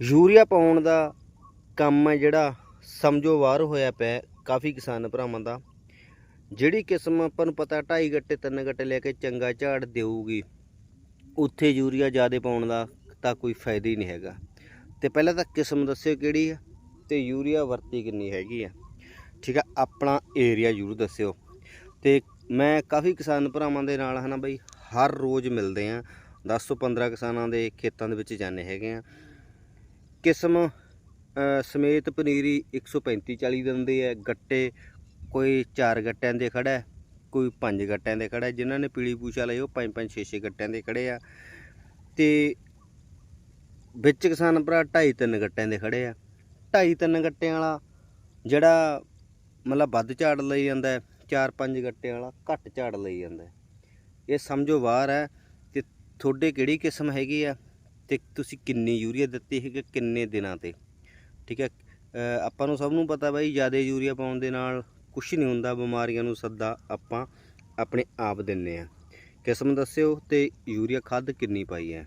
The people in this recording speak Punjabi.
ਯੂਰੀਆ ਪਾਉਣ ਦਾ ਕੰਮ ਹੈ ਜਿਹੜਾ ਸਮਝੋ ਬਾਹਰ ਹੋਇਆ ਪਿਆ ਕਾਫੀ ਕਿਸਾਨ ਭਰਾਵਾਂ ਦਾ। ਜਿਹੜੀ ਕਿਸਮ ਆਪਾਂ ਨੂੰ ਪਤਾ 2.5 ਗੱਟੇ 3 ਗੱਟੇ ਲੈ ਕੇ ਚੰਗਾ ਝਾੜ ਦੇਊਗੀ, ਉੱਥੇ ਯੂਰੀਆ ਜ਼ਿਆਦਾ ਪਾਉਣ ਦਾ ਤਾਂ ਕੋਈ ਫਾਇਦਾ ਹੀ ਨਹੀਂ ਹੈਗਾ। ਤੇ ਪਹਿਲਾਂ ਤਾਂ ਕਿਸਮ ਦੱਸਿਓ ਕਿਹੜੀ ਆ ਤੇ ਯੂਰੀਆ ਵਰਤੀ ਕਿੰਨੀ ਹੈਗੀ ਆ ਠੀਕ ਆ ਆਪਣਾ ਏਰੀਆ ਜ਼ਰੂਰ ਦੱਸਿਓ। ਤੇ ਮੈਂ ਕਾਫੀ ਕਿਸਾਨ ਭਰਾਵਾਂ ਦੇ ਨਾਲ ਹਨਾ ਬਈ, ਹਰ ਰੋਜ਼ ਮਿਲਦੇ ਆ 10 ਤੋਂ 15 ਕਿਸਾਨਾਂ ਦੇ ਖੇਤਾਂ ਦੇ ਵਿੱਚ ਜਾਂਦੇ ਹੈਗੇ ਆ ਕਿਸਮ ਸਮੇਤ ਪਨੀਰੀ 135 40 ਦਿੰਦੇ ਆ, ਗੱਟੇ ਕੋਈ 4 ਗੱਟਿਆਂ ਦੇ ਖੜਾ, ਕੋਈ 5 ਗੱਟਿਆਂ ਦੇ ਖੜਾ, ਜਿਨ੍ਹਾਂ ਨੇ ਪੀਲੀ ਪੂਛਾ ਲਈ ਉਹ 5 5 6 6 ਗੱਟਿਆਂ ਦੇ ਖੜੇ ਆ। ਤੇ ਵਿੱਚ ਕਿਸਾਨ ਭਰਾ 2.5 3 ਗੱਟਿਆਂ ਦੇ ਖੜੇ ਆ। 2.5 3 ਗੱਟਿਆਂ ਵਾਲਾ ਜਿਹੜਾ ਮਤਲਬ ਵੱਧ ਝਾੜ ਲਈ ਜਾਂਦਾ ਹੈ 4 5 ਗੱਟਿਆਂ ਵਾਲਾ ਘੱਟ ਝਾੜ ਲਈ ਜਾਂਦਾ ਇਹ ਸਮਝੋ ਬਾਹਰ ਹੈ ਤੇ ਤੁਹਾਡੇ ਕਿਹੜੀ ਕਿਸਮ ਹੈਗੀ ਆ ਤੇ ਤੁਸੀਂ ਕਿੰਨੀ ਯੂਰੀਆ ਦਿੱਤੀ ਹੈਗੀ ਕਿੰਨੇ ਦਿਨਾਂ ਤੇ? ਠੀਕ ਹੈ ਆਪਾਂ ਨੂੰ ਸਭ ਨੂੰ ਪਤਾ ਬਾਈ, ਜ਼ਿਆਦਾ ਯੂਰੀਆ ਪਾਉਣ ਦੇ ਨਾਲ ਕੁਝ ਨਹੀਂ ਹੁੰਦਾ, ਬਿਮਾਰੀਆਂ ਨੂੰ ਸੱਦਾ ਆਪਾਂ ਆਪਣੇ ਆਪ ਦਿੰਨੇ ਆ। ਕਿਸਮ ਦੱਸਿਓ ਤੇ ਯੂਰੀਆ ਖਾਦ ਕਿੰਨੀ ਪਾਈ ਹੈ?